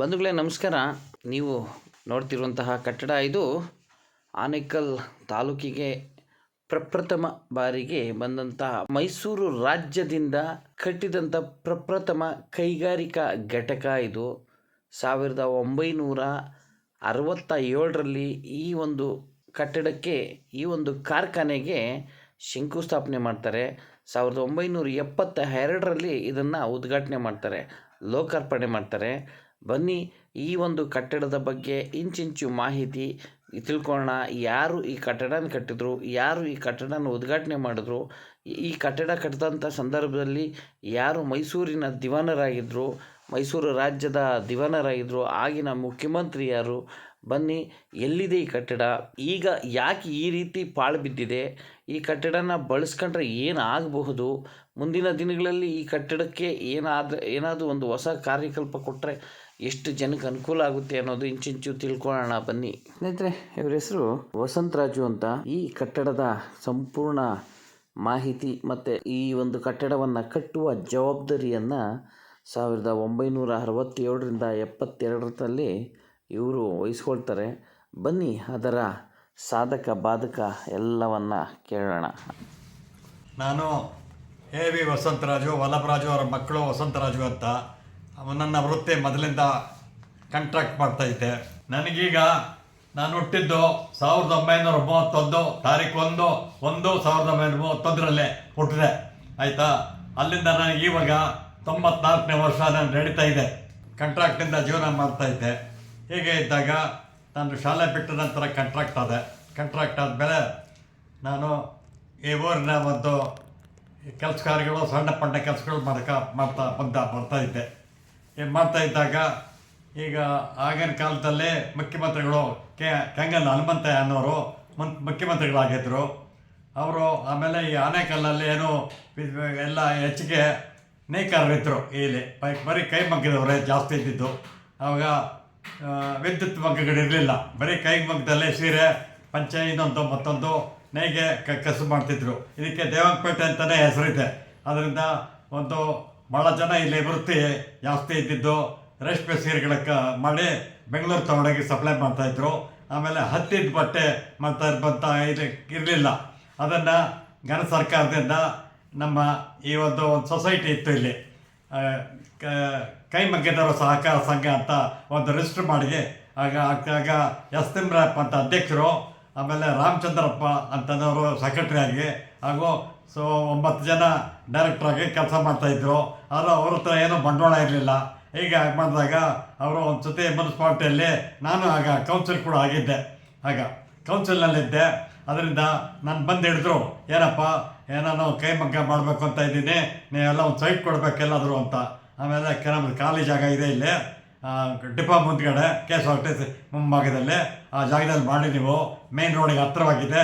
ಬಂಧುಗಳೇ, ನಮಸ್ಕಾರ. ನೀವು ನೋಡ್ತಿರುವಂತಹ ಕಟ್ಟಡ ಇದು ಆನೇಕಲ್ ತಾಲೂಕಿಗೆ ಪ್ರಪ್ರಥಮ ಬಾರಿಗೆ ಬಂದಂತಹ ಮೈಸೂರು ರಾಜ್ಯದಿಂದ ಕಟ್ಟಿದಂಥ ಪ್ರಪ್ರಥಮ ಕೈಗಾರಿಕಾ ಘಟಕ ಇದು. ಸಾವಿರದ ಒಂಬೈನೂರ ಅರವತ್ತ ಏಳರಲ್ಲಿ ಈ ಒಂದು ಕಟ್ಟಡಕ್ಕೆ, ಈ ಒಂದು ಕಾರ್ಖಾನೆಗೆ ಶಂಕುಸ್ಥಾಪನೆ ಮಾಡ್ತಾರೆ. ಸಾವಿರದ ಒಂಬೈನೂರ ಎಪ್ಪತ್ತ ಎರಡರಲ್ಲಿ ಇದನ್ನು ಉದ್ಘಾಟನೆ ಮಾಡ್ತಾರೆ, ಲೋಕಾರ್ಪಣೆ ಮಾಡ್ತಾರೆ. ಬನ್ನಿ, ಈ ಒಂದು ಕಟ್ಟಡದ ಬಗ್ಗೆ ಇಂಚಿಂಚು ಮಾಹಿತಿ ತಿಳ್ಕೊಳ್ಳೋಣ. ಯಾರು ಈ ಕಟ್ಟಡನ ಕಟ್ಟಿದ್ರು? ಯಾರು ಈ ಕಟ್ಟಡನ ಉದ್ಘಾಟನೆ ಮಾಡಿದ್ರು? ಈ ಕಟ್ಟಡ ಕಟ್ಟಿದಂಥ ಸಂದರ್ಭದಲ್ಲಿ ಯಾರು ಮೈಸೂರಿನ ದಿವಾನರಾಗಿದ್ದರು ಮೈಸೂರು ರಾಜ್ಯದ ದಿವಾನರಾಗಿದ್ದರು ಆಗಿನ ಮುಖ್ಯಮಂತ್ರಿ ಯಾರು? ಬನ್ನಿ, ಎಲ್ಲಿದೆ ಈ ಕಟ್ಟಡ? ಈಗ ಯಾಕೆ ಈ ರೀತಿ ಪಾಳು ಬಿದ್ದಿದೆ? ಈ ಕಟ್ಟಡನ ಬಳಸ್ಕೊಂಡ್ರೆ ಏನಾಗಬಹುದು ಮುಂದಿನ ದಿನಗಳಲ್ಲಿ ಈ ಕಟ್ಟಡಕ್ಕೆ ಏನಾದ್ರ ಏನಾದರೂ ಒಂದು ಹೊಸ ಕಾರ್ಯಕಲ್ಪ ಕೊಟ್ಟರೆ ಎಷ್ಟು ಜನಕ್ಕೆ ಅನುಕೂಲ ಆಗುತ್ತೆ ಅನ್ನೋದು ಇಂಚಿಂಚು ತಿಳ್ಕೊಳ್ಳೋಣ, ಬನ್ನಿ. ಸ್ನೇಹಿತರೆ, ಇವ್ರ ಹೆಸರು ವಸಂತರಾಜು ಅಂತ. ಈ ಕಟ್ಟಡದ ಸಂಪೂರ್ಣ ಮಾಹಿತಿ ಮತ್ತು ಈ ಒಂದು ಕಟ್ಟಡವನ್ನು ಕಟ್ಟುವ ಜವಾಬ್ದಾರಿಯನ್ನು ಸಾವಿರದ ಒಂಬೈನೂರ ಅರವತ್ತೇಳರಿಂದ ಎಪ್ಪತ್ತೆರಡರಲ್ಲಿ ಇವರು ವಹಿಸ್ಕೊಳ್ತಾರೆ. ಬನ್ನಿ, ಅದರ ಸಾಧಕ, ಬಾಧಕ ಎಲ್ಲವನ್ನ ಕೇಳೋಣ. ನಾನು ಎ ವಿ ವಸಂತರಾಜು, ವಲ್ಲಭರಾಜು ಅವರ ಮಕ್ಕಳು ವಸಂತರಾಜು ಅಂತ ನನ್ನ ವೃತ್ತಿ ಮೊದಲಿಂದ ಕಾಂಟ್ರಾಕ್ಟ್ ಮಾಡ್ತಾ ಇದ್ದೆ. ನನಗೀಗ ನಾನು ಹುಟ್ಟಿದ್ದು ಸಾವಿರದ ಒಂಬೈನೂರ ಮೂವತ್ತೊಂದು ತಾರೀಕು ಒಂದು ಒಂದು ಸಾವಿರದ ಒಂಬೈನೂರ ಮೂವತ್ತೊಂದರಲ್ಲೇ ಹುಟ್ಟಿದೆ. ಆಯಿತಾ? ಅಲ್ಲಿಂದ ನನಗೆ ಇವಾಗ ತೊಂಬತ್ನಾಲ್ಕನೇ ವರ್ಷ ನಾನು ನಡೀತಾ ಇದೆ. ಕಂಟ್ರಾಕ್ಟಿಂದ ಜೀವನ ಮಾಡ್ತಾ ಇದ್ದೆ. ಹೀಗೆ ಇದ್ದಾಗ ನಾನು ಶಾಲೆ ಬಿಟ್ಟ ನಂತರ ಕಾಂಟ್ರಾಕ್ಟ್ ಆದೆ. ಕಾಂಟ್ರಾಕ್ಟ್ ಆದಮೇಲೆ ನಾನು ಈ ಊರಿನ ಒಂದು ಕೆಲಸ ಕಾರ್ಯಗಳು ಸಣ್ಣ ಪಣ್ಣ ಕೆಲಸಗಳು ಮಾಡಕ್ಕೆ ಮಾಡ್ತಾ ಬಂದ, ಬರ್ತಾ ಇದ್ದೆ. ಮಾಡ್ತಾ ಇದ್ದಾಗ ಈಗ ಆಗಿನ ಕಾಲದಲ್ಲೇ ಮುಖ್ಯಮಂತ್ರಿಗಳು ಕೆ ಕೆಂಗಲ್ ಹನುಮಂತಯ್ಯ ಅನ್ನೋರು ಮುನ್ ಮುಖ್ಯಮಂತ್ರಿಗಳಾಗಿದ್ದರು ಅವರು ಆಮೇಲೆ ಈ ಆನೆಕಲ್ಲಲ್ಲಿ ಏನು ಎಲ್ಲ ಹೆಚ್ಚಿಗೆ ನೇಕಾರರಿದ್ದರು ಇಲ್ಲಿ. ಪೈ ಬರೀ ಕೈ ಮಗ್ಗಿದವರೇ ಜಾಸ್ತಿ ಇದ್ದಿದ್ದು. ಆವಾಗ ವಿದ್ಯುತ್ ಮಗ್ಗಗಳಿರಲಿಲ್ಲ. ಬರೀ ಕೈ ಮಗ್ಗದಲ್ಲೇ ಸೀರೆ, ಪಂಚೆ, ಇನ್ನೊಂದು ಮತ್ತೊಂದು ನೇಯ್ಗೆ ಕಸು ಮಾಡ್ತಿದ್ರು. ಇದಕ್ಕೆ ದೇವಂಗಪೇಟೆ ಅಂತಲೇ ಹೆಸರಿದೆ. ಅದರಿಂದ ಒಂದು ಭಾಳ ಜನ ಇಲ್ಲಿ ವೃತ್ತಿ ಜಾಸ್ತಿ ಇದ್ದಿದ್ದು ರೇಷ್ಮೆ ಸೀರೆಗಳ ಮಾಡಿ ಬೆಂಗಳೂರು ತಗೊಂಡೋಗಿ ಸಪ್ಲೈ ಮಾಡ್ತಾಯಿದ್ರು ಆಮೇಲೆ ಹತ್ತಿದ ಬಟ್ಟೆ ಮಾಡ್ತಾ ಇರ್ಬಂಥ ಇದು ಇರಲಿಲ್ಲ. ಅದನ್ನು ಘನ ಸರ್ಕಾರದಿಂದ ನಮ್ಮ ಈ ಒಂದು ಒಂದು ಸೊಸೈಟಿ ಇತ್ತು ಇಲ್ಲಿ. ಆ, ಕ- ಕೈ ಮಗ್ಗದವರ ಸಹಕಾರ ಸಂಘ ಅಂತ ಒಂದು ರಿಜಿಸ್ಟರ್ ಮಾಡಿದೆ. ಆಗ ಆಗ ಎಸ್ ತಿಮ್ರಪ್ಪ ಅಂತ ಅಧ್ಯಕ್ಷರು ಆಮೇಲೆ ರಾಮಚಂದ್ರಪ್ಪ ಅಂತನವರು ಸೆಕ್ರೆಟರಿ ಆಗಿ. ಹಾಗೂ ಸೊ ಒಂಬತ್ತು ಜನ ಡೈರೆಕ್ಟರ್ ಆಗಿ ಕೆಲಸ ಮಾಡ್ತಾಯಿದ್ರು ಆದರೆ ಅವ್ರ ಹತ್ರ ಏನೂ ಬಂಡವಾಳ ಇರಲಿಲ್ಲ. ಹೀಗೆ ಮಾಡಿದಾಗ ಅವರು ಒಂದು ಸತಿ ಮುನ್ಸಿಪಾಲ್ಟಿಯಲ್ಲಿ ನಾನು ಆಗ ಕೌನ್ಸಿಲ್ ಕೂಡ ಆಗಿದ್ದೆ. ಆಗ ಕೌನ್ಸಿಲ್ನಲ್ಲಿದ್ದೆ ಅದರಿಂದ ನಾನು ಬಂದು ಹಿಡಿದ್ರು, ಏನಪ್ಪ ಏನೋ ಕೈ ಮಗ್ಗ ಮಾಡಬೇಕು ಅಂತ ಇದ್ದೀನಿ. ನೀವೆಲ್ಲ ಒಂದು ಸೈಟ್ ಕೊಡಬೇಕೆಲ್ಲಾದರೂ ಅಂತ. ಆಮೇಲೆ ಕೆಲವೊಂದು ಖಾಲಿ ಜಾಗ ಇದೆ ಇಲ್ಲಿ. ಡಿಪೋ ಮುಂದ್ಗಡೆ K S R T C ಮುಂಭಾಗದಲ್ಲಿ, ಆ ಜಾಗದಲ್ಲಿ ಮಾಡಿ ನೀವು ಮೇನ್ ರೋಡಿಗೆ ಹತ್ತಿರವಾಗಿದೆ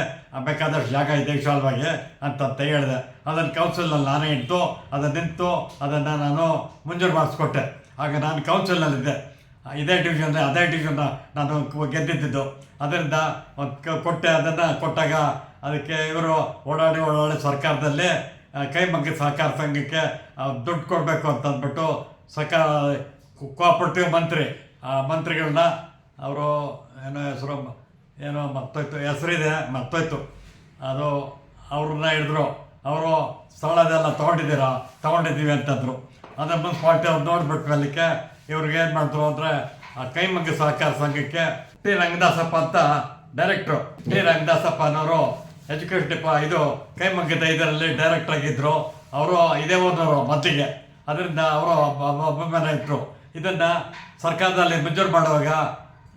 ಬೇಕಾದಷ್ಟು ಜಾಗ ಇದೆ ವಿಶಾಲವಾಗಿ ಅಂತ ಹೇಳಿದೆ. ಅದನ್ನು ಕೌನ್ಸಿಲ್ನಲ್ಲಿ ನಾನೇ ಇಟ್ಟು ಅದನ್ನು ನಿಂತು, ಅದನ್ನು ನಾನು ಮುಂಜೂರು ಮಾಡಿಸ್ಕೊಟ್ಟೆ. ಆಗ ನಾನು ಕೌನ್ಸಿಲ್ನಲ್ಲಿದ್ದೆ ಇದೇ ಡಿವಿಷನ್ ಅದೇ ಡಿವಿಷನ್ನ ನಾನು ಗೆದ್ದಿದ್ದು. ಅದರಿಂದ ಕೊಟ್ಟೆ ಅದನ್ನು, ಕೊಟ್ಟಾಗ ಅದಕ್ಕೆ ಇವರು ಓಡಾಡಿ ಓಡಾಡಿ ಸರ್ಕಾರದಲ್ಲಿ ಕೈ ಮಗ್ಗಿ ಸಹಕಾರ ಸಂಘಕ್ಕೆ ದುಡ್ಡು ಕೊಡಬೇಕು ಅಂತಂದ್ಬಿಟ್ಟು ಸರ್ಕಾರ ಕೋಆಪರೇಟಿವ್ ಮಂತ್ರಿ. ಆ ಮಂತ್ರಿಗಳನ್ನ ಅವರು ಏನೋ ಹೆಸರು ಏನೋ ಮತ್ತೋಯ್ತು, ಹೆಸರಿದೆ, ಮತ್ತೋಯ್ತು. ಅದು ಅವ್ರನ್ನ ಹಿಡಿದ್ರು. ಅವರು ಸ್ಥಳದೆಲ್ಲ ತೊಗೊಂಡಿದ್ದೀರಾ? ತೊಗೊಂಡಿದ್ದೀವಿ ಅಂತಂದರು. ಅದ್ರ ಮುನ್ಸಿಪಾಲ್ಟಿ ಅವ್ರು ನೋಡ್ಬಿಟ್ಟು ಅಲ್ಲಿಕ್ಕೆ. ಇವ್ರಿಗೆ ಏನು ಮಾಡಿದ್ರು ಅಂದರೆ, ಆ ಕೈಮಗ್ಗ ಸಹಕಾರ ಸಂಘಕ್ಕೆ ಟಿ ರಂಗದಾಸಪ್ಪ ಅಂತ ಡೈರೆಕ್ಟ್ರು ಟಿ ರಂಗದಾಸಪ್ಪ ಅನ್ನೋರು ಎಜುಕೇಷನ್ ಡಿಪ ಇದು ಕೈಮಗ್ಗದ ಇದರಲ್ಲಿ ಡೈರೆಕ್ಟರ್ ಆಗಿದ್ದರು ಅವರು ಇದೇ ಓದೋರು ಮದ್ದಿಗೆ. ಅದರಿಂದ ಅವರು ಅಭಿಮಾನ ಇಟ್ಟರು ಇದನ್ನು ಸರ್ಕಾರದಲ್ಲಿ ಮಂಜೂರು ಮಾಡುವಾಗ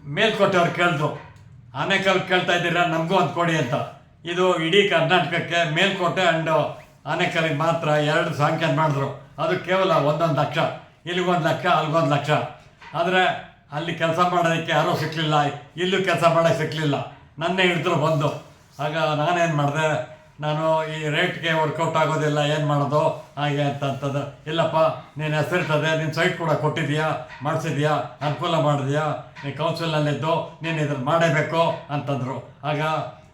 ಮೇಲ್ಕೋಟೆಯವ್ರು ಕೇಳಿದ್ರು. ಆನೇಕಲ್ ಕೇಳ್ತಾ ಇದ್ದೀರಾ? ನಮಗೂ ಒಂದು ಕೊಡಿ ಅಂತ. ಇದು ಇಡೀ ಕರ್ನಾಟಕಕ್ಕೆ ಮೇಲ್ಕೋಟೆ ಆ್ಯಂಡ್ ಆನೆಕಲ್ಲಿಗೆ ಮಾತ್ರ ಎರಡು ಸಾಂಕ್ಷನ್ ಮಾಡಿದ್ರು. ಅದು ಕೇವಲ ಒಂದೊಂದು ಲಕ್ಷ. ಇಲ್ಲಿಗೊಂದು ಲಕ್ಷ, ಅಲ್ಲಿಗೊಂದು ಲಕ್ಷ. ಆದರೆ ಅಲ್ಲಿ ಕೆಲಸ ಮಾಡೋದಕ್ಕೆ ಯಾರೂ ಸಿಕ್ಕಲಿಲ್ಲ ಇಲ್ಲೂ ಕೆಲಸ ಮಾಡೋಕ್ಕೆ ಸಿಕ್ಕಲಿಲ್ಲ ನನ್ನೇ ಹಿಡಿದ್ರು ಬಂದು. ಆಗ ನಾನೇನು ಮಾಡಿದೆ? ನಾನು ಈ ರೇಟ್ಗೆ ವರ್ಕೌಟ್ ಆಗೋದಿಲ್ಲ ಏನು ಮಾಡೋದು, ಹಾಗೆ ಅಂತ ಅಂತಂದ್ರೆ ಇಲ್ಲಪ್ಪ, ನೀನು ಹೆಸರಿರ್ತದೆ ನಿನ್ನ ಸೈಟ್ ಕೂಡ ಕೊಟ್ಟಿದ್ಯಾ, ಮಾಡಿಸಿದ್ಯಾ, ಅನುಕೂಲ ಮಾಡಿದ್ಯಾ ನೀ ಕೌನ್ಸಿಲಲ್ಲಿದ್ದು ನೀನು ಇದನ್ನು ಮಾಡೇಬೇಕು ಅಂತಂದರು. ಆಗ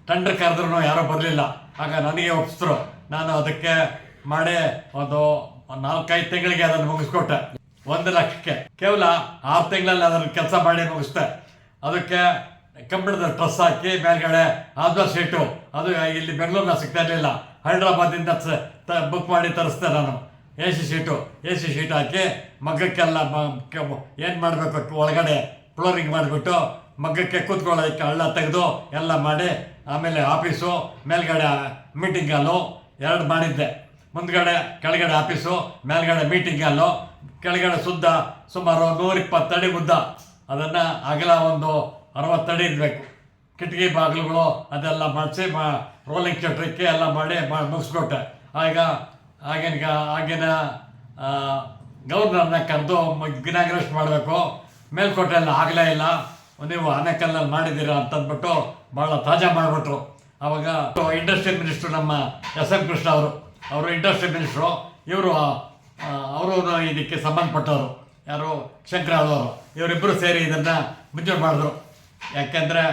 ಟೆಂಡರ್ ಕರೆದ್ರೂ ಯಾರೋ ಬರಲಿಲ್ಲ. ಆಗ ನನಗೆ ಒಪ್ಪಿಸಿದ್ರು ನಾನು ಅದಕ್ಕೆ ಮಾಡಿ ಒಂದು ನಾಲ್ಕೈದು ತಿಂಗಳಿಗೆ ಅದನ್ನು ಮುಗಿಸ್ಕೊಟ್ಟೆ. ಒಂದು ಲಕ್ಷಕ್ಕೆ. ಕೇವಲ ಆರು ತಿಂಗಳಲ್ಲಿ ಅದನ್ನು ಕೆಲಸ ಮಾಡಿ ಮುಗಿಸ್ದೆ. ಅದಕ್ಕೆ ಕಬ್ಬಿಣದ ಟ್ರಸ್ ಹಾಕಿ ಮೇಲ್ಗಡೆ ಆದ್ವಾ ಸೀಟು ಅದು ಇಲ್ಲಿ ಬೆಂಗಳೂರಿನ ಸಿಗ್ತಾ ಇರಲಿಲ್ಲ. ಹೈದ್ರಾಬಾದಿಂದ ಬುಕ್ ಮಾಡಿ ತರಿಸ್ದೆ ನಾನು. A C seat A C sheet ಹಾಕಿ ಮಗ್ಗಕ್ಕೆಲ್ಲ ಏನು ಮಾಡಬೇಕು ಒಳಗಡೆ? ಫ್ಲೋರಿಂಗ್ ಮಾಡಿಬಿಟ್ಟು ಮಗ್ಗಕ್ಕೆ ಕೂತ್ಕೊಳ್ಳೋದಕ್ಕೆ ಹಳ್ಳ ತೆಗೆದು ಎಲ್ಲ ಮಾಡಿ ಆಮೇಲೆ ಆಫೀಸು ಮೇಲ್ಗಡೆ ಮೀಟಿಂಗ್ ಹಾಲು ಎರಡು ಮಾಡಿದ್ದೆ. ಮುಂದ್ಗಡೆ, ಕೆಳಗಡೆ ಆಫೀಸು ಮೇಲ್ಗಡೆ ಮೀಟಿಂಗ್ ಹಾಲು ಕೆಳಗಡೆ ಸುದ್ದ ಸುಮಾರು ನೂರಿಪ್ಪತ್ತಡಿ ಉದ್ದ ಅದನ್ನು ಅಗಲ ಒಂದು ಅರವತ್ತಡಿ ಇರಬೇಕು. ಕಿಟಕಿ ಬಾಗಿಲುಗಳು ಅದೆಲ್ಲ ಮಾಡಿಸಿ ಮಾ ರೋಲಿಂಗ್ ಚಟ್ರಿಕ್ಕೆ ಎಲ್ಲ ಮಾಡಿ ಮಾ, ಮುಗಿಸ್ಕೊಟ್ಟೆ. ಆಗ ಆಗಿನ ಆಗಿನ ಗೌರ್ನರ್ನ ಕರೆದು ಇನಾಗ್ರೇಷನ್ ಮಾಡಬೇಕು. ಮೇಲ್ಕೋಟೆ ಎಲ್ಲ ಆಗಲೇ ಇಲ್ಲ. ನೀವು ಆನೆಕಲ್ಲಲ್ಲಿ ಮಾಡಿದ್ದೀರಾ ಅಂತಂದ್ಬಿಟ್ಟು ಭಾಳ ತಾಜಾ ಮಾಡಿಬಿಟ್ರು. ಆವಾಗ ಇಂಡಸ್ಟ್ರಿ ಮಿನಿಸ್ಟ್ರು ನಮ್ಮ ಎಸ್ ಎಂ ಕೃಷ್ಣ ಅವರು. ಅವರು ಇಂಡಸ್ಟ್ರಿ ಮಿನಿಸ್ಟ್ರು. ಇವರು ಅವರು ಇದಕ್ಕೆ ಸಂಬಂಧಪಟ್ಟವರು. ಯಾರು? ಶಂಕರಾಳವರು ಇವರಿಬ್ಬರು ಸೇರಿ ಇದನ್ನು ಮುಂಚೆ ಮಾಡಿದ್ರು. ಯಾಕೆಂದರೆ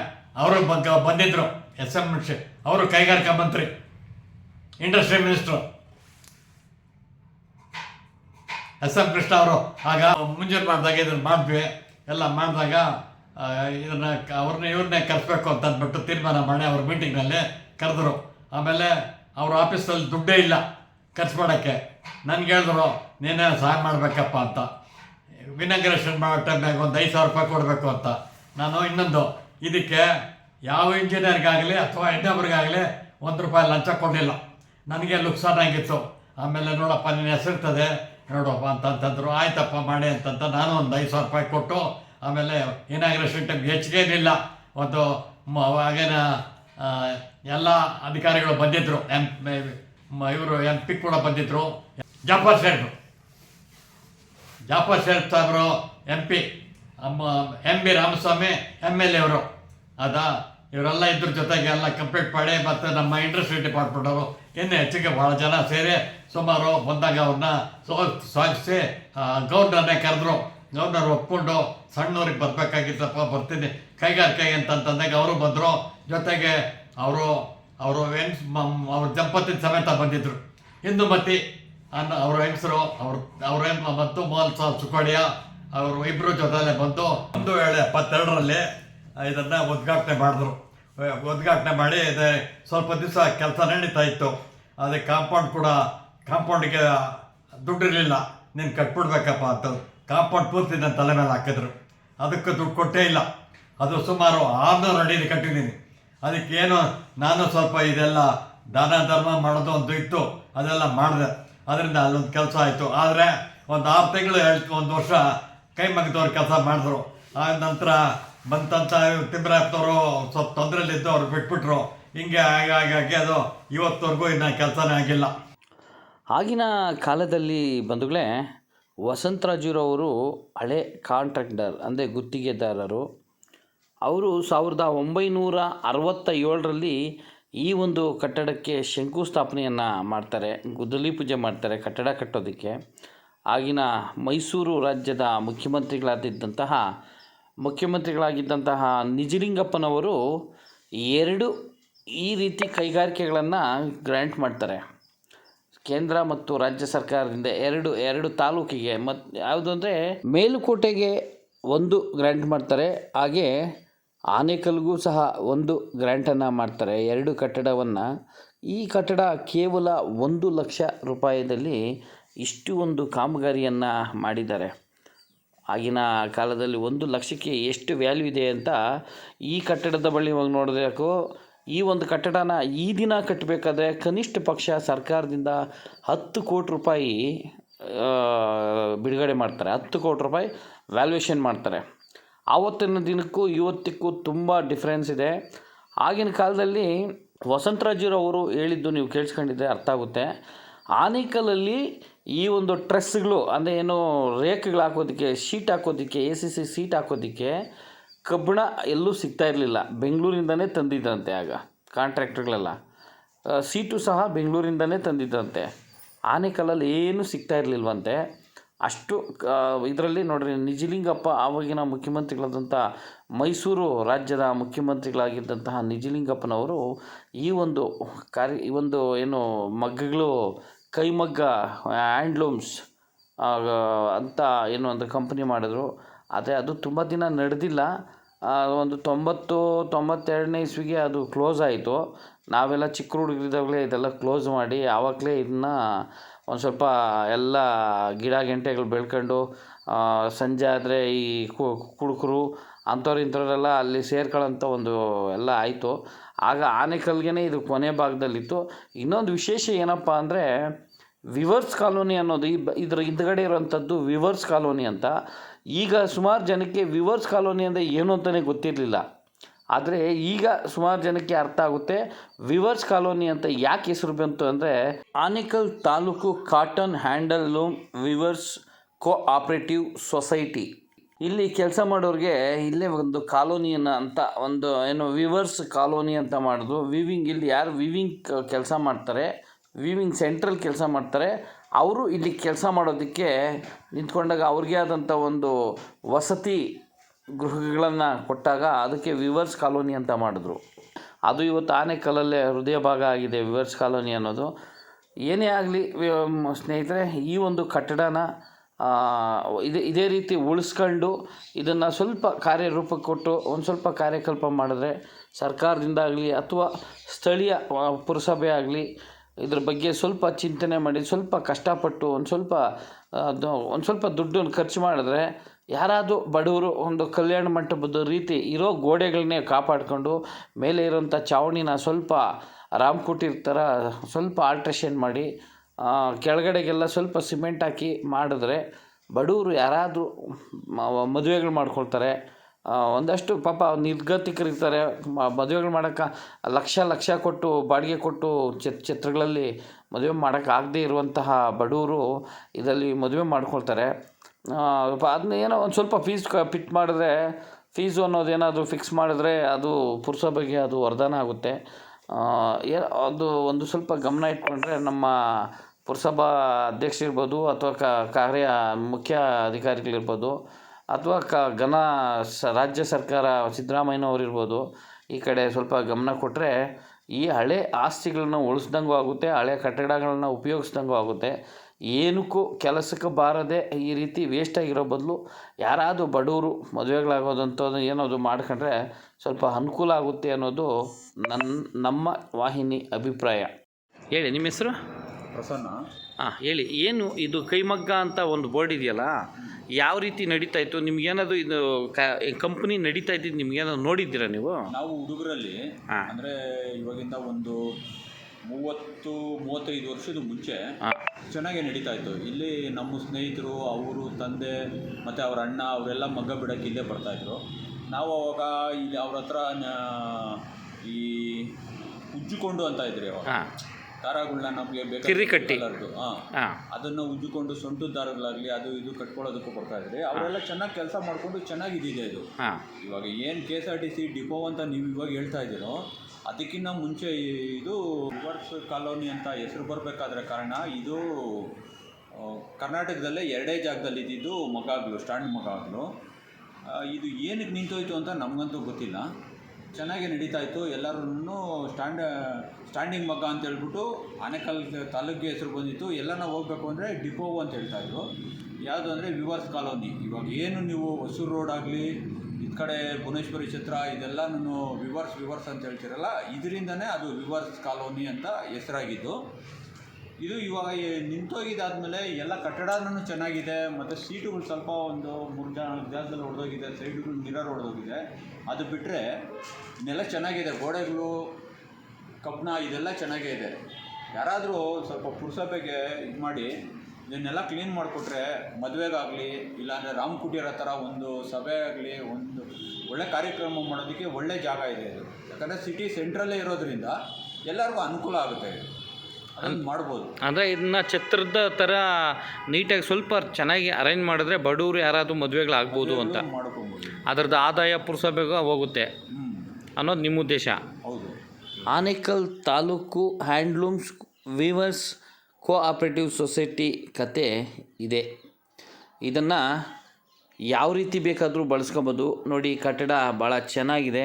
ಅವರು ಬಗ್ಗೆ ಬಂದಿದ್ದರು ಎಸ್ ಎಂ ಅವರು ಕೈಗಾರಿಕಾ ಮಂತ್ರಿ industry minister S M Krishna ಅವರು. ಆಗ ಮುಂಜಾನೆ ಮಾಡಿದಾಗ ಇದನ್ನು ಮಾಡಿದ್ವಿ. ಎಲ್ಲ ಮಾಡಿದಾಗ ಇದನ್ನ ಅವ್ರನ್ನ ಇವ್ರನ್ನೇ ಕರೆಸ್ಬೇಕು ಅಂತ ಅಂದ್ಬಿಟ್ಟು ತೀರ್ಮಾನ ಮಾಡಿ ಅವ್ರ ಮೀಟಿಂಗ್ನಲ್ಲಿ ಕರೆದ್ರು. ಆಮೇಲೆ ಅವ್ರ ಆಫೀಸಲ್ಲಿ ದುಡ್ಡೇ ಇಲ್ಲ ಖರ್ಚು ಮಾಡೋಕ್ಕೆ. ನನ್ಗೆ ಹೇಳಿದ್ರು, ನೀನೇ ಸಹಾಯ ಮಾಡಬೇಕಪ್ಪ ಅಂತ. ವಿನಗ್ರೇಷನ್ ಮಾಡೋ ಟೈಮ್ನಾಗ ಒಂದು ಐದು ಸಾವಿರ ರೂಪಾಯಿ ಕೊಡಬೇಕು ಅಂತ. ನಾನು ಇನ್ನೊಂದು. ಇದಕ್ಕೆ ಯಾವ ಇಂಜಿನಿಯರ್ಗಾಗಲಿ ಅಥವಾ ಇನ್ನೊಬ್ರಿಗಾಗಲಿ ಒಂದು ರೂಪಾಯಿ ಲಂಚ ಕೊಡಲಿಲ್ಲ. ನನಗೆ ಲುಕ್ಸಾನ್ ಆಗಿತ್ತು. ಆಮೇಲೆ ನೋಡಪ್ಪ, ನಿನ್ನ ಹೆಸರಿರ್ತದೆ ನೋಡಪ್ಪ ಅಂತಂತಂದರು, ಆಯ್ತಪ್ಪ, ಮಾಡಿ ಅಂತಂತ ನಾನು ಒಂದು ಐದು ಸಾವಿರ ರೂಪಾಯಿ ಕೊಟ್ಟು, ಆಮೇಲೆ ಇನಾಗ್ರೇಷನ್ ಟೈಮ್ ಹೆಚ್ಚಿಗೆ ಏನಿಲ್ಲ. ಒಂದು ಅವಾಗಿನ ಎಲ್ಲ ಅಧಿಕಾರಿಗಳು ಬಂದಿದ್ದರು ಎಂ ಇವರು ಎಂ ಪಿ ಕೂಡ ಬಂದಿದ್ದರು ಜಾಫರ್ ಶೇಖ್ ಜಾಫರ್ ಸೇರ್ ಸಾಹೇಬರು ಎಂ ಪಿ. ಅಮ್ಮ, M B Ramaswamy M L A ಅವರು ಅದಾ, ಇವರೆಲ್ಲ ಇದ್ರ ಜೊತೆಗೆ ಎಲ್ಲ ಕಂಪ್ಲೀಟ್ ಮಾಡಿ ಮತ್ತು ನಮ್ಮ ಇಂಡಸ್ಟ್ರಿ ಡಿಪಾರ್ಟ್ಮೆಂಟ್ ಅವರು ಇನ್ನು ಹೆಚ್ಚಿಗೆ ಭಾಳ ಜನ ಸೇರಿ ಸುಮಾರು ಬಂದಾಗ ಅವ್ರನ್ನ ಸೋ ಸ್ವಾಗತಿಸಿ ಗೌರ್ನರ್ನೇ ಕರೆದ್ರು. ಗೌರ್ನರ್ ಒಪ್ಕೊಂಡು ಸಣ್ಣವ್ರಿಗೆ ಬರಬೇಕಾಗಿತ್ತಪ್ಪ, ಬರ್ತೀನಿ. ಕೈಗಾರಿಕೆಗೆ ಅಂತಂತಂದಾಗ ಅವರು ಬಂದರು. ಜೊತೆಗೆ ಅವರು ಅವರು ಹೆಂಗ್ಸ್ ಅವ್ರ ದಂಪತಿ ಸಮೇತ ಬಂದಿದ್ದರು ಹಿಂದುಮತಿ ಅನ್ನ, ಅವ್ರ ಹೆಂಗಸರು, ಅವ್ರ ಅವ್ರ ಮತ್ತು ಮೋಹನ್ ಸಾಬ್ ಸುಕೋಡಿಯ ಅವರು ಇಬ್ಬರು ಜೊತೆಲೆ ಬಂದು ಒಂದು ವೇಳೆ ಎಪ್ಪತ್ತೆರಡರಲ್ಲಿ ಇದನ್ನು ಉದ್ಘಾಟನೆ ಮಾಡಿದ್ರು. ಉದ್ಘಾಟನೆ ಮಾಡಿ ಇದೆ, ಸ್ವಲ್ಪ ದಿವಸ ಕೆಲಸ ನಡೀತಾ ಇತ್ತು. ಅದೇ ಕಾಂಪೌಂಡ್ ಕೂಡ, ಕಾಂಪೌಂಡಿಗೆ ದುಡ್ಡು ಇರಲಿಲ್ಲ ನೀನು ಕಟ್ಬಿಡ್ಬೇಕಪ್ಪ ಅಂತ ಕಾಂಪೌಂಡ್ ಪೂರ್ತಿ ನನ್ನ ತಲೆ ಮೇಲೆ ಹಾಕಿದ್ರು. ಅದಕ್ಕೆ ದುಡ್ಡು ಕೊಟ್ಟೇ ಇಲ್ಲ. ಅದು ಸುಮಾರು ಆರುನೂರು ಅಡಿಯಲ್ಲಿ ಕಟ್ಟಿದ್ದೀನಿ. ಏನು, ನಾನು ಸ್ವಲ್ಪ ಇದೆಲ್ಲ ದಾನ ಧರ್ಮ ಮಾಡೋದು ಒಂದು ಇತ್ತು, ಅದೆಲ್ಲ ಮಾಡಿದೆ. ಅದರಿಂದ ಅಲ್ಲೊಂದು ಕೆಲಸ ಆಯಿತು. ಆದರೆ ಒಂದು ಆರು ತಿಂಗಳು ಹೇಳ್ತು, ಒಂದು ವರ್ಷ ಕೈ ಮಗದವ್ರು ಕೆಲಸ ಮಾಡಿದ್ರು. ಆ ನಂತರ ಬಂತಂತ ತಿಮ್ಮರಾಯಪ್ಪನವರು ಸ್ವಲ್ಪ ತೊಂದರೆಲಿದ್ದು ಅವ್ರು ಬಿಟ್ಬಿಟ್ರು. ಹಿಂಗೆ ಹಾಗಾಗಿ ಅದು ಇವತ್ತವರೆಗೂ ಇನ್ನು ಕೆಲಸನೇ ಆಗಿಲ್ಲ. ಆಗಿನ ಕಾಲದಲ್ಲಿ ಬಂಧುಗಳೇ ವಸಂತರಾಜುರವರು ಹಳೆ ಕಾಂಟ್ರಾಕ್ಟರ್ ಅಂದರೆ ಗುತ್ತಿಗೆದಾರರು. ಅವರು ಸಾವಿರದ ಒಂಬೈನೂರ ಅರವತ್ತ ಏಳರಲ್ಲಿ ಈ ಒಂದು ಕಟ್ಟಡಕ್ಕೆ ಶಂಕುಸ್ಥಾಪನೆಯನ್ನು ಮಾಡ್ತಾರೆ, ಗುದ್ದಲಿ ಪೂಜೆ ಮಾಡ್ತಾರೆ ಕಟ್ಟಡ ಕಟ್ಟೋದಕ್ಕೆ. ಆಗಿನ ಮೈಸೂರು ರಾಜ್ಯದ ಮುಖ್ಯಮಂತ್ರಿಗಳಾದಿದ್ದಂತಹ ಮುಖ್ಯಮಂತ್ರಿಗಳಾಗಿದ್ದಂತಹ ನಿಜಲಿಂಗಪ್ಪನವರು ಎರಡು ಈ ರೀತಿ ಕೈಗಾರಿಕೆಗಳನ್ನು ಗ್ರ್ಯಾಂಟ್ ಮಾಡ್ತಾರೆ. ಕೇಂದ್ರ ಮತ್ತು ರಾಜ್ಯ ಸರ್ಕಾರದಿಂದ ಎರಡು ಎರಡು ತಾಲೂಕಿಗೆ ಮತ್ತು ಯಾವುದು ಅಂದರೆ ಮೇಲುಕೋಟೆಗೆ ಒಂದು ಗ್ರ್ಯಾಂಟ್ ಮಾಡ್ತಾರೆ, ಹಾಗೆ ಆನೇಕಲ್ಗೂ ಸಹ ಒಂದು ಗ್ರ್ಯಾಂಟನ್ನು ಮಾಡ್ತಾರೆ, ಎರಡು ಕಟ್ಟಡವನ್ನು. ಈ ಕಟ್ಟಡ ಕೇವಲ ಒಂದು ಲಕ್ಷ ರೂಪಾಯಿದಲ್ಲಿ ಇಷ್ಟು ಒಂದು ಕಾಮಗಾರಿಯನ್ನು ಮಾಡಿದ್ದಾರೆ. ಆಗಿನ ಕಾಲದಲ್ಲಿ ಒಂದು ಲಕ್ಷಕ್ಕೆ ಎಷ್ಟು ವ್ಯಾಲ್ಯೂ ಇದೆ ಅಂತ ಈ ಕಟ್ಟಡದ ಬಳಿ ಹೋಗಿ ನೋಡಬೇಕು. ಈ ಒಂದು ಕಟ್ಟಡನ ಈ ದಿನ ಕಟ್ಟಬೇಕಾದ್ರೆ ಕನಿಷ್ಠ ಪಕ್ಷ ಸರ್ಕಾರದಿಂದ ಹತ್ತು ಕೋಟಿ ರೂಪಾಯಿ ಬಿಡುಗಡೆ ಮಾಡ್ತಾರೆ. ಹತ್ತು ಕೋಟಿ ರೂಪಾಯಿ ವ್ಯಾಲ್ಯೂಯೇಷನ್ ಮಾಡ್ತಾರೆ. ಆವತ್ತಿನ ದಿನಕ್ಕೂ ಇವತ್ತಿಗೂ ತುಂಬ ಡಿಫ್ರೆನ್ಸ್ ಇದೆ. ಆಗಿನ ಕಾಲದಲ್ಲಿ ವಸಂತರಾಜರವರು ಹೇಳಿದ್ದು ನೀವು ಕೇಳಿಸ್ಕೊಂಡಿದ್ದೆ ಅರ್ಥ ಆಗುತ್ತೆ. ಆನೇಕಲಲ್ಲಿ ಈ ಒಂದು ಟ್ರೆಸ್ಗಳು ಅಂದರೆ ಏನು ರೇಖೆಗಳು ಹಾಕೋದಕ್ಕೆ ಶೀಟ್ ಹಾಕೋದಕ್ಕೆ ಎ ಸಿ ಸಿ ಸೀಟ್ ಹಾಕೋದಕ್ಕೆ ಕಬ್ಬಿಣ ಎಲ್ಲೂ ಸಿಗ್ತಾ ಇರಲಿಲ್ಲ. ಬೆಂಗಳೂರಿಂದನೇ ತಂದಿದ್ದಂತೆ ಆಗ ಕಾಂಟ್ರಾಕ್ಟ್ರುಗಳೆಲ್ಲ. ಆ, ಸೀಟು ಸಹ ಬೆಂಗಳೂರಿಂದನೇ ತಂದಿದ್ದಂತೆ ಆನೇಕಲ್ಲಲ್ಲಿ ಏನೂ ಸಿಗ್ತಾ ಇರಲಿಲ್ವಂತೆ. ಅಷ್ಟು ಇದರಲ್ಲಿ ನೋಡ್ರಿ ನಿಜಲಿಂಗಪ್ಪ ಆವಾಗಿನ ಮುಖ್ಯಮಂತ್ರಿಗಳಾದಂಥ ಮೈಸೂರು ರಾಜ್ಯದ ಮುಖ್ಯಮಂತ್ರಿಗಳಾಗಿದ್ದಂತಹ ನಿಜಲಿಂಗಪ್ಪನವರು ಈ ಒಂದು ಕಾರ್ಯ ಈ ಒಂದು ಏನು ಮಗ್ಗಗಳು ಕೈಮಗ್ಗ, ಹ್ಯಾಂಡ್ಲೂಮ್ಸ್ ಅಂತ ಏನೋ ಒಂದು ಕಂಪ್ನಿ ಮಾಡಿದ್ರು. ಆದರೆ ಅದು ತುಂಬ ದಿನ ನಡೆದಿಲ್ಲ. ಒಂದು ತೊಂಬತ್ತು, ತೊಂಬತ್ತೆರಡನೇ ಇಸ್ವಿಗೆ ಅದು ಕ್ಲೋಸ್ ಆಯಿತು. ನಾವೆಲ್ಲ ಚಿಕ್ಕ ಹುಡುಗರಿದ್ದಾಗಲೇ ಇದೆಲ್ಲ ಕ್ಲೋಸ್ ಮಾಡಿ, ಆವಾಗಲೇ ಇದನ್ನ ಒಂದು ಸ್ವಲ್ಪ ಎಲ್ಲ ಗಿಡ ಗಂಟೆಗಳು ಬೆಳ್ಕೊಂಡು ಸಂಜೆ ಆದರೆ ಈ ಕುಡುಕರು ಅಂಥವ್ರು ಇಂಥವ್ರೆಲ್ಲ ಅಲ್ಲಿ ಸೇರ್ಕೊಳ್ಳೋಂಥ ಒಂದು ಎಲ್ಲ ಆಯಿತು. ಆಗ ಆನೆಕಲ್ಗೆ ಇದು ಕೊನೆ ಭಾಗದಲ್ಲಿತ್ತು. ಇನ್ನೊಂದು ವಿಶೇಷ ಏನಪ್ಪ ಅಂದರೆ, ವಿವರ್ಸ್ ಕಾಲೋನಿ ಅನ್ನೋದು ಈ ಬ, ಇದ್ರ ಹಿಂದ್ಗಡೆ ಇರುವಂಥದ್ದು ವಿವರ್ಸ್ ಕಾಲೋನಿ ಅಂತ. ಈಗ ಸುಮಾರು ಜನಕ್ಕೆ ವಿವರ್ಸ್ ಕಾಲೋನಿ ಅಂದರೆ ಏನು ಅಂತಲೇ ಗೊತ್ತಿರಲಿಲ್ಲ. ಆದರೆ ಈಗ ಸುಮಾರು ಜನಕ್ಕೆ ಅರ್ಥ ಆಗುತ್ತೆ, ವಿವರ್ಸ್ ಕಾಲೋನಿ ಅಂತ ಯಾಕೆ ಹೆಸರು ಬಂತು ಅಂದರೆ, Anekal taluk cotton handloom weavers cooperative society. ಇಲ್ಲಿ ಕೆಲಸ ಮಾಡೋರಿಗೆ ಇಲ್ಲೇ ಒಂದು ಕಾಲೋನಿಯನ್ನು ಅಂತ, ಒಂದು ಏನು ವಿವರ್ಸ್ ಕಾಲೋನಿ ಅಂತ ಮಾಡಿದ್ರು ವಿವಿಂಗ್, ಇಲ್ಲಿ ಯಾರು ವಿವಿಂಗ್ ಕೆಲಸ ಮಾಡ್ತಾರೆ, ವಿವಿಂಗ್ ಸೆಂಟ್ರಲ್ ಕೆಲಸ ಮಾಡ್ತಾರೆ, ಅವರು ಇಲ್ಲಿ ಕೆಲಸ ಮಾಡೋದಕ್ಕೆ ನಿಂತ್ಕೊಂಡಾಗ ಅವ್ರಿಗೆ ಆದಂಥ ಒಂದು ವಸತಿ ಗೃಹಗಳನ್ನು ಕೊಟ್ಟಾಗ ಅದಕ್ಕೆ ವಿವರ್ಸ್ ಕಾಲೋನಿ ಅಂತ ಮಾಡಿದ್ರು. ಅದು ಇವತ್ತು ಆನೆಕಲ್ಲಲ್ಲೇ ಹೃದಯ ಭಾಗ ಆಗಿದೆ ವಿವರ್ಸ್ ಕಾಲೋನಿ ಅನ್ನೋದು. ಏನೇ ಆಗಲಿ ಸ್ನೇಹಿತರೆ, ಈ ಒಂದು ಕಟ್ಟಡನ ಇದೆ, ಇದೇ ರೀತಿ ಉಳಿಸ್ಕೊಂಡು ಇದನ್ನು ಸ್ವಲ್ಪ ಕಾರ್ಯರೂಪಕ್ಕೆ ಕೊಟ್ಟು ಒಂದು ಸ್ವಲ್ಪ ಕಾರ್ಯಕಲ್ಪ ಮಾಡಿದ್ರೆ ಸರ್ಕಾರದಿಂದಾಗಲಿ ಅಥವಾ ಸ್ಥಳೀಯ ಪುರಸಭೆ ಆಗಲಿ ಇದ್ರ ಬಗ್ಗೆ ಸ್ವಲ್ಪ ಚಿಂತನೆ ಮಾಡಿ ಸ್ವಲ್ಪ ಕಷ್ಟಪಟ್ಟು ಒಂದು ಸ್ವಲ್ಪ ಒಂದು ಸ್ವಲ್ಪ ದುಡ್ಡನ್ನು ಖರ್ಚು ಮಾಡಿದ್ರೆ ಯಾರಾದರೂ ಬಡವರು ಒಂದು ಕಲ್ಯಾಣ ಮಂಟಪದ ರೀತಿ ಇರೋ ಗೋಡೆಗಳನ್ನೇ ಕಾಪಾಡಿಕೊಂಡು ಮೇಲೆ ಇರೋಂಥ ಚಾವಣಿನ ಸ್ವಲ್ಪ ರಾಮ್ಕುಟೀರ್ ಥರ ಸ್ವಲ್ಪ ಆಲ್ಟ್ರೇಷನ್ ಮಾಡಿ ಕೆಳಗಡೆಗೆಲ್ಲ ಸ್ವಲ್ಪ ಸಿಮೆಂಟ್ ಹಾಕಿ ಮಾಡಿದ್ರೆ ಬಡವರು ಯಾರಾದರೂ ಮದುವೆಗಳು ಮಾಡ್ಕೊಳ್ತಾರೆ. ಒಂದಷ್ಟು ಪಾಪ ನಿರ್ಗತಿಕರಿರ್ತಾರೆ. ಮದುವೆಗಳು ಮಾಡೋಕ್ಕೆ ಲಕ್ಷ ಲಕ್ಷ ಕೊಟ್ಟು ಬಾಡಿಗೆ ಕೊಟ್ಟು ಚಿತ್ ಚಿತ್ರಗಳಲ್ಲಿ ಮದುವೆ ಮಾಡೋಕ್ಕಾಗದೇ ಇರುವಂತಹ ಬಡವರು ಇದರಲ್ಲಿ ಮದುವೆ ಮಾಡ್ಕೊಳ್ತಾರೆ. ಅದನ್ನ ಏನೋ ಒಂದು ಸ್ವಲ್ಪ ಫೀಸ್ ಕ ಪಿಟ್ ಮಾಡಿದ್ರೆ ಫೀಸು ಅನ್ನೋದೇನಾದರೂ ಫಿಕ್ಸ್ ಮಾಡಿದ್ರೆ ಅದು ಪುರಸಭೆಗೆ ಅದು ವರದಾನ ಆಗುತ್ತೆ. ಅದು ಒಂದು ಸ್ವಲ್ಪ ಗಮನ ಇಟ್ಕೊಂಡ್ರೆ ನಮ್ಮ ಪುರಸಭಾ ಅಧ್ಯಕ್ಷರಿರ್ಬೋದು ಅಥವಾ ಕ, ಕಾರ್ಯ ಮುಖ್ಯ ಅಧಿಕಾರಿಗಳಿರ್ಬೋದು ಅಥವಾ ಕ, ಘನ ಸ, ರಾಜ್ಯ ಸರ್ಕಾರ ಸಿದ್ದರಾಮಯ್ಯನವರಿರ್ಬೋದು ಈ ಕಡೆ ಸ್ವಲ್ಪ ಗಮನ ಕೊಟ್ಟರೆ ಈ ಹಳೆ ಆಸ್ತಿಗಳನ್ನ ಉಳಿಸ್ದಂಗೂ ಆಗುತ್ತೆ, ಹಳೆ ಕಟ್ಟಡಗಳನ್ನ ಉಪಯೋಗಿಸ್ದಂಗೂ ಆಗುತ್ತೆ. ಏನಕ್ಕೂ ಕೆಲಸಕ್ಕೆ ಬಾರದೆ ಈ ರೀತಿ ವೇಸ್ಟಾಗಿರೋ ಬದಲು ಯಾರಾದರೂ ಬಡವರು ಮದುವೆಗಳಾಗೋದಂಥದ್ದು ಏನೋದು ಮಾಡ್ಕೊಂಡ್ರೆ ಸ್ವಲ್ಪ ಅನುಕೂಲ ಆಗುತ್ತೆ ಅನ್ನೋದು ನನ್ನ ನಮ್ಮ ವಾಹಿನಿ ಅಭಿಪ್ರಾಯ. ಹೇಳಿ ನಿಮ್ಮ ಹೆಸರು? ಪ್ರಸನ್ನ. ಹಾಂ ಹೇಳಿ ಏನು ಇದು ಕೈಮಗ್ಗ ಅಂತ ಒಂದು ಬೋರ್ಡ್ ಇದೆಯಲ್ಲ ಯಾವ ರೀತಿ ನಡೀತಾ ಇತ್ತು? ನಿಮ್ಗೇನಾದ್ರು ಇದು ಕಂಪ್ನಿ ನಡೀತಾ ಇದ್ದಿದ್ದು ನಿಮ್ಗೇನಾದ್ರು ನೋಡಿದ್ದೀರಾ ನೀವು? ನಾವು ಹುಡುಗರಲ್ಲಿ. ಅಂದರೆ ಇವಾಗಿಂದ ಒಂದು ಮೂವತ್ತು ಮೂವತ್ತೈದು ವರ್ಷದ ಮುಂಚೆ ಹಾಂ. ಚೆನ್ನಾಗೇ ನಡೀತಾ ಇತ್ತು. ಇಲ್ಲಿ ನಮ್ಮ ಸ್ನೇಹಿತರು ಅವರು ತಂದೆ ಮತ್ತು ಅವ್ರ ಅಣ್ಣ ಅವರೆಲ್ಲ ಮಗ್ಗ ಬಿಡೋಕ್ಕೆ ಇಲ್ಲೇ ಬರ್ತಾಯಿದ್ರು ನಾವು ಅವಾಗ ಇಲ್ಲಿ ಅವ್ರ ಹತ್ರ ಈ ಉಜ್ಜಿಕೊಂಡು ಅಂತ ಇದ್ರಿ ಅವಾಗ. ದಾರಗಳನ್ನ ನಮಗೆ. ಕಲರ್ದು ಹಾಂ. ಅದನ್ನು ಉಜ್ಜಿಕೊಂಡು ಸೊಂಟು ದಾರಗಳಾಗಲಿ ಅದು ಇದು ಕಟ್ಕೊಳ್ಳೋದಕ್ಕೂ ಬರ್ತಾ ಇದ್ರಿ. ಅವರೆಲ್ಲ ಚೆನ್ನಾಗಿ ಕೆಲಸ ಮಾಡಿಕೊಂಡು ಚೆನ್ನಾಗಿದ್ದಿದೆ ಇದು ಇವಾಗ ಏನು K S R T C depot ಅಂತ ನೀವು ಇವಾಗ ಹೇಳ್ತಾ ಇದ್ದೀರೋ ಅದಕ್ಕಿಂತ ಮುಂಚೆ ಇದು ರಿವರ್ಸ್ ಕಾಲೋನಿ ಅಂತ ಹೆಸರು ಬರಬೇಕಾದ್ರೆ ಕಾರಣ ಇದು ಕರ್ನಾಟಕದಲ್ಲೇ ಎರಡೇ ಜಾಗದಲ್ಲಿ ಇದ್ದಿದ್ದು ಮಗಾಗ್ಲು, ಸ್ಟ್ಯಾಂಡ್ ಮಗಾಗ್ಲು. ಇದು ಏನಕ್ಕೆ ನಿಂತೋಯ್ತು ಅಂತ ನಮಗಂತೂ ಗೊತ್ತಿಲ್ಲ. ಚೆನ್ನಾಗಿ ನಡೀತಾ ಇತ್ತು. ಎಲ್ಲರೂ ಸ್ಟ್ಯಾಂಡ್, ಸ್ಟ್ಯಾಂಡಿಂಗ್ ಮಗ ಅಂತ ಹೇಳ್ಬಿಟ್ಟು ಆನೆಕಲ್ ತಾಲೂಕಿಗೆ ಹೆಸರು ಬಂದಿತ್ತು. ಎಲ್ಲ ನಾವು ಹೋಗ್ಬೇಕು ಅಂದರೆ ಡಿಪೋ ಅಂತ ಹೇಳ್ತಾ ಇದ್ರು. ಯಾವುದು ಅಂದರೆ ವಿವರ್ಸ್ ಕಾಲೋನಿ. ಇವಾಗ ಏನು ನೀವು ಹೊಸೂರು ರೋಡ್ ಆಗಲಿ ಕಡೆ ಭುವನೇಶ್ವರಿ ಇದೆಲ್ಲ ನಾನು ವಿವರ್ಸ್ ವಿವರ್ಸ್ ಅಂತ ಹೇಳ್ತಿರಲ್ಲ, ಇದರಿಂದನೇ ಅದು ವಿವರ್ಸ್ ಕಾಲೋನಿ ಅಂತ ಹೆಸರಾಗಿದ್ದು. ಇದು ಇವಾಗ ನಿಂತೋಗಿದ್ದಾದಮೇಲೆ ಎಲ್ಲ ಕಟ್ಟಡನೂ ಚೆನ್ನಾಗಿದೆ, ಮತ್ತು ಸೀಟುಗಳು ಸ್ವಲ್ಪ ಒಂದು ಮೂರು ಜನ ಜಾಗದಲ್ಲಿ ಹೊಡೆದೋಗಿದೆ ಸೈಡುಗಳು ಮಿರರ್ ಹೊಡೆದೋಗಿದೆ ಅದು ಬಿಟ್ಟರೆ ಇನ್ನೆಲ್ಲ ಚೆನ್ನಾಗಿದೆ, ಗೋಡೆಗಳು, ಕಬ್ಬಣ ಇದೆಲ್ಲ ಚೆನ್ನಾಗೇ ಇದೆ. ಯಾರಾದರೂ ಸ್ವಲ್ಪ ಪುರಸಭೆಗೆ ಇದು ಮಾಡಿ ಇದನ್ನೆಲ್ಲ ಕ್ಲೀನ್ ಮಾಡಿಕೊಟ್ರೆ ಮದುವೆಗಾಗಲಿ ಇಲ್ಲಾಂದರೆ ರಾಮ್ ಕುಟೀರ ಥರ ಒಂದು ಸಭೆ ಆಗಲಿ ಒಂದು ಒಳ್ಳೆ ಕಾರ್ಯಕ್ರಮ ಮಾಡೋದಕ್ಕೆ ಒಳ್ಳೆ ಜಾಗ ಇದೆ ಅದು ಯಾಕಂದರೆ ಸಿಟಿ ಸೆಂಟ್ರಲ್ಲೇ ಇರೋದ್ರಿಂದ ಎಲ್ಲರಿಗೂ ಅನುಕೂಲ ಆಗುತ್ತೆ ಇದು. ಅದನ್ನು ಮಾಡ್ಬೋದು. ಅಂದರೆ ಇದನ್ನ ಛತ್ರದ ಥರ ನೀಟಾಗಿ ಸ್ವಲ್ಪ ಚೆನ್ನಾಗಿ ಅರೇಂಜ್ ಮಾಡಿದ್ರೆ ಬಡವರು ಯಾರಾದರೂ ಮದುವೆಗಳಾಗ್ಬೋದು ಅಂತ. ಮಾಡ್ಕೊಬೋದು. ಅದರದ್ದು ಆದಾಯ ಪುರಸಭೆಗೂ ಹೋಗುತ್ತೆ ಅನ್ನೋದು ನಿಮ್ಮ ಉದ್ದೇಶ. ಹೌದು. Anekal taluk handlooms weavers cooperative society ಕತೆ ಇದೆ. ಇದನ್ನು ಯಾವ ರೀತಿ ಬೇಕಾದರೂ ಬಳಸ್ಕೊಬೋದು. ನೋಡಿ, ಕಟ್ಟಡ ಭಾಳ ಚೆನ್ನಾಗಿದೆ.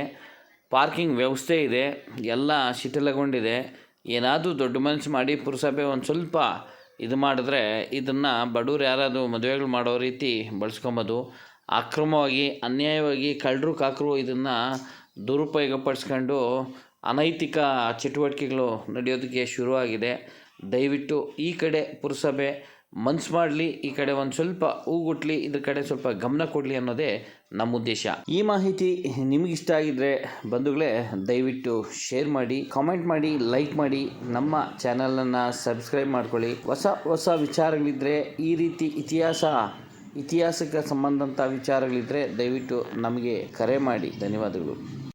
ಪಾರ್ಕಿಂಗ್ ವ್ಯವಸ್ಥೆ ಇದೆ. ಎಲ್ಲ ಶಿಥಿಲಗೊಂಡಿದೆ. ಏನಾದರೂ ದೊಡ್ಡ ಮನಸ್ಸು ಮಾಡಿ ಪುರಸಭೆ ಒಂದು ಸ್ವಲ್ಪ ಇದು ಮಾಡಿದ್ರೆ ಇದನ್ನು ಬಡವ್ರು ಯಾರಾದರೂ ಮದುವೆಗಳು ಮಾಡೋ ರೀತಿ ಬಳಸ್ಕೊಬೋದು. ಅಕ್ರಮವಾಗಿ, ಅನ್ಯಾಯವಾಗಿ ಕಳ್ಳರು ಕಾಕರು ಇದನ್ನು ದುರುಪಯೋಗಪಡಿಸ್ಕೊಂಡು ಅನೈತಿಕ ಚಟುವಟಿಕೆಗಳು ನಡೆಯೋದಕ್ಕೆ ಶುರುವಾಗಿದೆ. ದಯವಿಟ್ಟು ಈ ಕಡೆ ಪುರಸಭೆ ಮನ್ಸು ಮಾಡಲಿ, ಈ ಕಡೆ ಒಂದು ಸ್ವಲ್ಪ ಹೂಗುಟ್ಲಿ, ಇದ್ರ ಕಡೆ ಸ್ವಲ್ಪ ಗಮನ ಕೊಡಲಿ ಅನ್ನೋದೇ ನಮ್ಮ ಉದ್ದೇಶ. ಈ ಮಾಹಿತಿ ನಿಮಗಿಷ್ಟ ಆಗಿದ್ರೆ ಬಂಧುಗಳೇ ದಯವಿಟ್ಟು ಶೇರ್ ಮಾಡಿ, ಕಾಮೆಂಟ್ ಮಾಡಿ, ಲೈಕ್ ಮಾಡಿ, ನಮ್ಮ ಚಾನಲನ್ನು ಸಬ್ಸ್ಕ್ರೈಬ್ ಮಾಡ್ಕೊಳ್ಳಿ. ಹೊಸ ಹೊಸ ವಿಚಾರಗಳಿದ್ದರೆ ಈ ರೀತಿ ಇತಿಹಾಸ, ಇತಿಹಾಸಕ್ಕೆ ಸಂಬಂಧಂಥ ವಿಚಾರಗಳಿದ್ದರೆ ದಯವಿಟ್ಟು ನಮಗೆ ಕರೆ ಮಾಡಿ. ಧನ್ಯವಾದಗಳು.